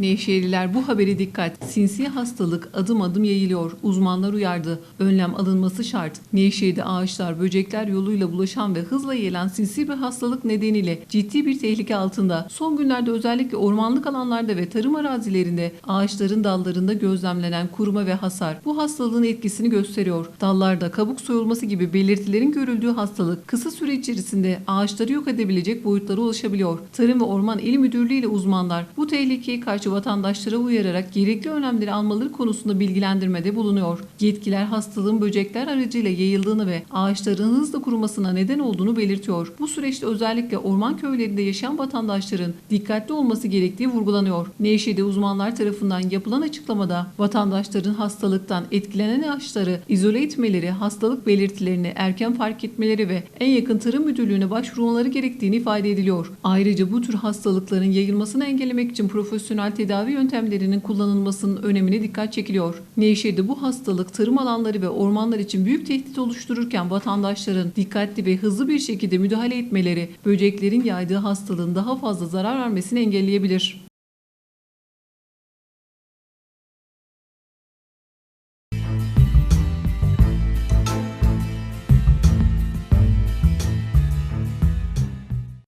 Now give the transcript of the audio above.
Nevşehirliler bu haberi dikkat. Sinsi hastalık adım adım yayılıyor. Uzmanlar uyardı. Önlem alınması şart. Nevşehir'de ağaçlar, böcekler yoluyla bulaşan ve hızla yayılan sinsi bir hastalık nedeniyle ciddi bir tehlike altında. Son günlerde özellikle ormanlık alanlarda ve tarım arazilerinde ağaçların dallarında gözlemlenen kuruma ve hasar bu hastalığın etkisini gösteriyor. Dallarda kabuk soyulması gibi belirtilerin görüldüğü hastalık kısa süre içerisinde ağaçları yok edebilecek boyutlara ulaşabiliyor. Tarım ve Orman İl Müdürlüğü ile uzmanlar bu tehlikeye karşı vatandaşlara uyararak gerekli önlemleri almaları konusunda bilgilendirmede bulunuyor. Yetkililer hastalığın böcekler aracıyla yayıldığını ve ağaçların hızla kurumasına neden olduğunu belirtiyor. Bu süreçte özellikle orman köylerinde yaşayan vatandaşların dikkatli olması gerektiği vurgulanıyor. Nevşehir'de uzmanlar tarafından yapılan açıklamada vatandaşların hastalıktan etkilenen ağaçları izole etmeleri, hastalık belirtilerini erken fark etmeleri ve en yakın tarım müdürlüğüne başvurmaları gerektiğini ifade ediliyor. Ayrıca bu tür hastalıkların yayılmasını engellemek için profesyonel tedavi yöntemlerinin kullanılmasının önemine dikkat çekiliyor. Nevşehir'de bu hastalık tarım alanları ve ormanlar için büyük tehdit oluştururken vatandaşların dikkatli ve hızlı bir şekilde müdahale etmeleri böceklerin yaydığı hastalığın daha fazla zarar vermesini engelleyebilir.